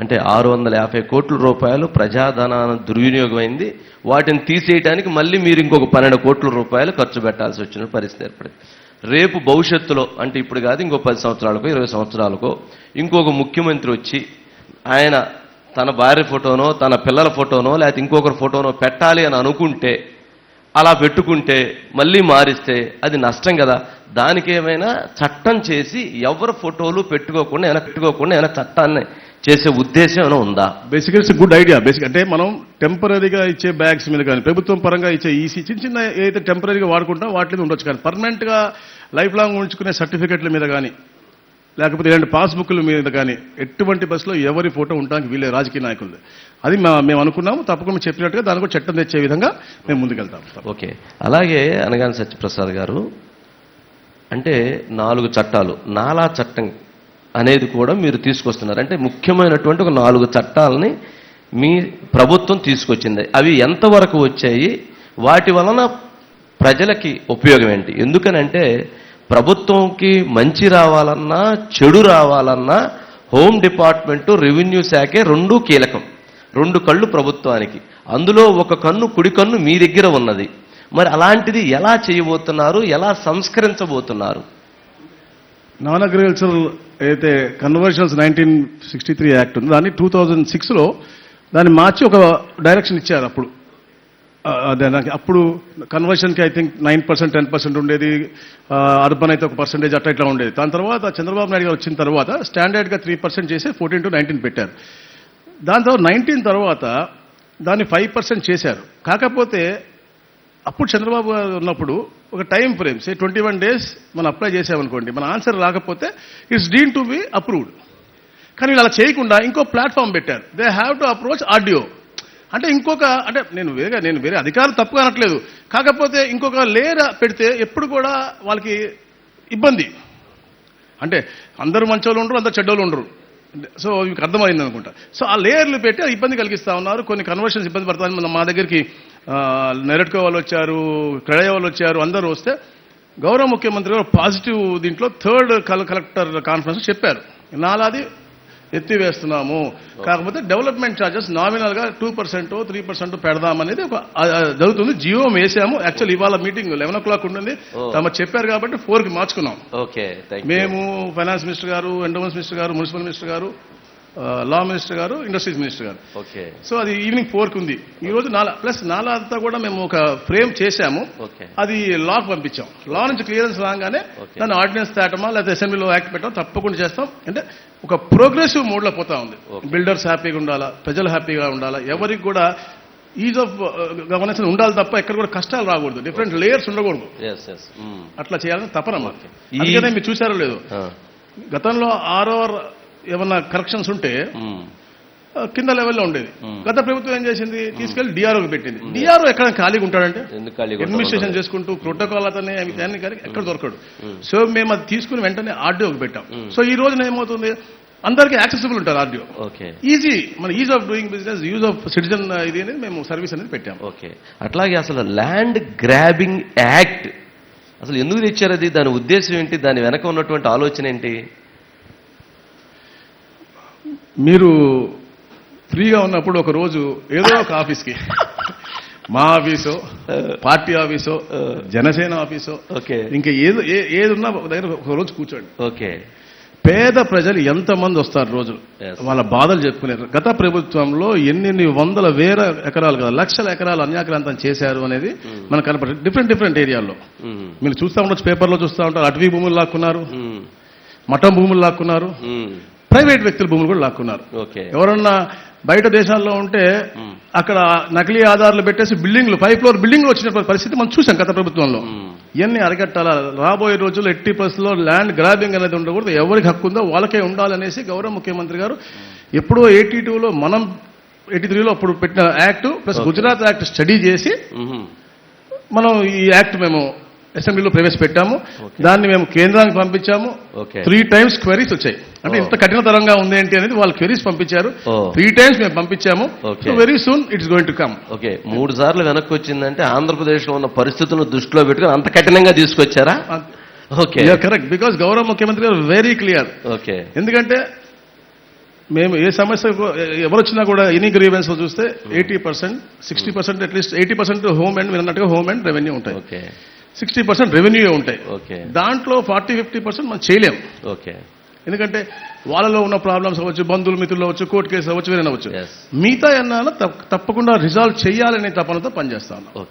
అంటే ఆరు వందల యాభై కోట్ల రూపాయలు ప్రజాధనాన్ని దుర్వినియోగమైంది. వాటిని తీసేయడానికి మళ్ళీ మీరు ఇంకొక పన్నెండు కోట్ల రూపాయలు ఖర్చు పెట్టాల్సి వచ్చిన పరిస్థితి ఏర్పడింది. రేపు భవిష్యత్తులో అంటే ఇప్పుడు కాదు ఇంకో పది సంవత్సరాలకో ఇరవై సంవత్సరాలకో ఇంకొక ముఖ్యమంత్రి వచ్చి ఆయన తన భార్య ఫోటోనో తన పిల్లల ఫోటోనో లేకపోతే ఇంకొకరి ఫోటోనో పెట్టాలి అని అనుకుంటే అలా పెట్టుకుంటే మళ్ళీ మారిస్తే అది నష్టం కదా. దానికి ఏమైనా చట్టం చేసి ఎవరి ఫోటోలు పెట్టుకోకుండా ఏమైనా పెట్టుకోకుండా ఏమైనా చట్టాన్ని చేసే ఉద్దేశం ఏమైనా ఉందా? Basic it's good idea basic అంటే మనం టెంపరీగా ఇచ్చే బ్యాగ్స్ మీద కానీ ప్రభుత్వం పరంగా ఇచ్చే ఈసీ చిన్న చిన్న ఏదైతే టెంపరీగా వాడుకుంటాం వాటి మీద ఉండొచ్చు కానీ పర్మనెంట్గా లైఫ్ లాంగ్ ఉంచుకునే సర్టిఫికెట్ల మీద కానీ లేకపోతే ఇలాంటి పాస్బుక్ల మీద కానీ ఎటువంటి బస్సులో ఎవరి ఫోటో ఉండడానికి వీలే రాజకీయ నాయకులు అది మేము అనుకున్నాము తప్పకుండా చెప్పినట్టుగా దానికి కూడా చట్టం తెచ్చే విధంగా మేము ముందుకెళ్తాం. ఓకే. అలాగే అనగాని సత్యప్రసాద్ గారు అంటే నాలుగు చట్టాలు నాలా చట్టం అనేది కూడా మీరు తీసుకొస్తున్నారు. అంటే ముఖ్యమైనటువంటి ఒక నాలుగు చట్టాలని మీ ప్రభుత్వం తీసుకొచ్చింది. అవి ఎంతవరకు వచ్చాయి? వాటి వలన ప్రజలకి ఉపయోగం ఏంటి? ఎందుకనంటే ప్రభుత్వంకి మంచి రావాలన్నా చెడు రావాలన్నా హోమ్ డిపార్ట్మెంటు రెవెన్యూ శాఖే రెండూ కీలకం. రెండు కళ్ళు ప్రభుత్వానికి. అందులో ఒక కన్ను కుడి కన్ను మీ దగ్గర ఉన్నది. మరి అలాంటిది ఎలా చేయబోతున్నారు? ఎలా సంస్కరించబోతున్నారు? నాన్ అగ్రికల్చరల్ అయితే conversions nineteen sixty three act ఉంది దాన్ని టూ థౌజండ్ సిక్స్లో దాన్ని మార్చి ఒక డైరెక్షన్ ఇచ్చారు అప్పుడు. అదే అప్పుడు కన్వర్షన్కి I think nine percent ten percent ఉండేది అర్బన్ అయితే ఒక పర్సెంటేజ్ అట్లా ఇట్లా ఉండేది. దాని తర్వాత చంద్రబాబు నాయుడు గారు వచ్చిన తర్వాత స్టాండర్డ్గా త్రీ పర్సెంట్ చేసి ఫోర్టీన్ టు నైన్టీన్ పెట్టారు. దాని తర్వాత నైన్టీన్ తర్వాత దాన్ని ఫైవ్ పర్సెంట్ చేశారు. కాకపోతే అప్పుడు చంద్రబాబు గారు ఉన్నప్పుడు ఒక time frame say twenty one days మనం అప్లై చేసామనుకోండి మన ఆన్సర్ రాకపోతే it's deemed to be approved కానీ వీళ్ళు అలా చేయకుండా ఇంకో ప్లాట్ఫామ్ పెట్టారు. They have to approach RDO అంటే ఇంకొక అంటే నేను వేరే నేను వేరే అధికారులు తప్పుగా అనట్లేదు. కాకపోతే ఇంకొక లేయర్ పెడితే ఎప్పుడు కూడా వాళ్ళకి ఇబ్బంది. అంటే అందరూ మంచోళ్ళు ఉండరు అందరు చెడ్డోళ్ళు ఉండరు. సో మీకు అర్థమైంది అనుకుంటా. సో ఆ లేయర్లు పెట్టి ఇబ్బంది కలిగిస్తా ఉన్నారు. కొన్ని కన్వర్షన్స్ ఇబ్బంది పడతారు మన- మా దగ్గరికి నెరట్కో వాళ్ళు వచ్చారు క్రెడయ వాళ్ళు వచ్చారు అందరూ వస్తే గౌరవ ముఖ్యమంత్రి గారు పాజిటివ్ దీంట్లో థర్డ్ కలెక్టర్ కాన్ఫరెన్స్ చెప్పారు. నాలాది ఎత్తివేస్తున్నాము. కాకపోతే డెవలప్మెంట్ ఛార్జెస్ నామినల్గా టూ పర్సెంట్ త్రీ పర్సెంట్ పెడదామనేది ఒక జరుగుతుంది. జియో వేసాము. యాక్చువల్ ఇవాళ మీటింగ్ లెవెన్ ఓ క్లాక్ ఉంటుంది. తమ చెప్పారు కాబట్టి ఫోర్కి మార్చుకున్నాం మేము finance minister garu endowments minister garu municipal minister garu law minister garu industries minister garu. Okay. So అది ఈవినింగ్ ఫోర్కి ఉంది. ఈ రోజు నాలా ప్లస్ నాలా అంతా కూడా మేము ఒక ఫ్రేమ్ చేశాము. ఓకే. అది లాక్ పంపించాం. లా నుంచి క్లియరెన్స్ రాగానే. దాన్ని ఆర్డినెన్స్ తేటమా లేకపోతే అసెంబ్లీలో యాక్ట్ పెట్టాం తప్పకుండా చేస్తాం. అంటే ఒక ప్రోగ్రెసివ్ మోడ్లో పోతా ఉంది. బిల్డర్స్ హ్యాపీగా ఉండాలా ప్రజలు హ్యాపీగా ఉండాలా ఎవరికి కూడా ఈజ్ ఆఫ్ గవర్నెన్స్ ఉండాలి తప్ప ఎక్కడ కూడా కష్టాలు రాకూడదు. డిఫరెంట్ లేయర్స్ ఉండకూడదు. ఎస్ అట్లా చేయాలని తపన అందుకనే మీరు చూసారో లేదు. గతంలో ఆరో ఏమన్నా కరెక్షన్స్ ఉంటే కింద లెవెల్లో ఉండేది. గత ప్రభుత్వం ఏం చేసింది? తీసుకెళ్ళి డిఆర్ఓకి పెట్టింది. డిఆర్ఓ ఎక్కడ ఖాళీగా ఉంటాడంటే? అడ్మినిస్ట్రేషన్ చేసుకుంటూ ప్రోటోకాల్ అతనే దాన్ని కానీ ఎక్కడ దొరకడు. సో మేము అది తీసుకుని వెంటనే ఆర్డీఓకి పెట్టాం. సో ఈ రోజున ఏమవుతుంది? అందరికీ యాక్సెసిబుల్ ఉంటారు ఆర్డీఓ ఓకే. ఈజీ మన ease of doing business use of citizen ఇది అనేది మేము సర్వీస్ అనేది పెట్టాం. ఓకే. అట్లాగే అసలు ల్యాండ్ గ్రాబింగ్ యాక్ట్ అసలు ఎందుకు తెచ్చారు అది? దాని ఉద్దేశం ఏంటి? దాని వెనక ఉన్నటువంటి ఆలోచన ఏంటి? మీరు ఫ్రీగా ఉన్నప్పుడు ఒక రోజు ఏదో ఒక ఆఫీస్కి. మా ఆఫీసో పార్టీ ఆఫీసో జనసేన ఆఫీసో ఓకే. ఇంకా ఏదో ఏ- ఏది ఉన్నా ఒక దగ్గర ఒక రోజు కూర్చోండి. ఓకే. పేద ప్రజలు ఎంతమంది వస్తారు రోజు. వాళ్ళ బాధలు చెప్పుకునేరు గత ప్రభుత్వంలో ఎన్నెన్ని వందల వేల ఎకరాలు కదా లక్షల ఎకరాలు అన్యాక్రాంతం చేశారు అనేది మనకు కనపడ డిఫరెంట్ డిఫరెంట్ ఏరియాల్లో. మీరు చూస్తూ ఉండొచ్చు పేపర్లో చూస్తూ ఉంటారు అటవీ భూములు లాక్కున్నారు. మ్మ్. మఠం భూములు లాక్కున్నారు. మ్మ్. ప్రైవేట్ వ్యక్తుల భూములు కూడా లాక్కున్నారు ఓకే ఎవరన్నా బయట దేశాల్లో ఉంటే. అక్కడ నకిలీ ఆధారాలు పెట్టేసి బిల్డింగ్లు ఫైవ్ ఫ్లోర్ బిల్డింగ్లు వచ్చినటువంటి పరిస్థితి మనం చూసాం గత ప్రభుత్వంలో. ఇవన్నీ అరికట్టాలా రాబోయే రోజుల్లో ఎట్టి పరిస్థితుల్లో ల్యాండ్ గ్రాబింగ్ అనేది ఉండకూడదు ఎవరికి హక్కు ఉందో వాళ్ళకే ఉండాలనేసి గౌరవ ముఖ్యమంత్రి గారు ఎప్పుడో ఎయిటీ టూలో మనం ఎయిటీ త్రీలో అప్పుడు పెట్టిన act plus Gujarat act study చేసి. మనం ఈ యాక్ట్ మేము అసెంబ్లీలో ప్రవేశపెట్టాము. దాన్ని మేము కేంద్రానికి పంపించాము. త్రీ టైమ్స్ క్వరీస్ వచ్చాయి. అంటే Oh. ఇంత కఠినతరంగా ఉంది ఏంటి అనేది వాళ్ళు క్వరీస్ పంపించారు. Oh. త్రీ టైమ్స్ మేము పంపించాము. Very soon it's going to come okay మూడు సార్లు వెనక్కి వచ్చిందంటే ఆంధ్రప్రదేశ్లో ఉన్న పరిస్థితులను దృష్టిలో పెట్టుకుని అంత కఠినంగా తీసుకొచ్చారా? ఓకే కరెక్ట్ బికాస్ గౌరవ ముఖ్యమంత్రి గారు వెరీ క్లియర్ ఓకే ఎందుకంటే మేము ఏ సమస్య ఎవరు వచ్చినా కూడా ఎనీ గ్రీవెన్స్ చూస్తే eighty percent sixty percent at least eighty percent home and విన్నట్టుగా home and revenue ఉంటాయి. ఓకే సిక్స్టీ పర్సెంట్ రెవెన్యూ ఉంటాయి. ఓకే. దాంట్లో ఫార్టీ ఫిఫ్టీ పర్సెంట్ మనం చేయలేం. ఓకే. ఎందుకంటే వాళ్ళలో ఉన్న ప్రాబ్లమ్స్ అవ్వచ్చు బంధువులు మిత్రులు అవ్వచ్చు కోర్టు కేసు అవ్వచ్చు వేరే అవ్వచ్చు. మిగతా ఎన్నాళ్ళు తప్పకుండా రిజాల్వ్ చేయాలనే తపనతో పనిచేస్తాను ఓకే.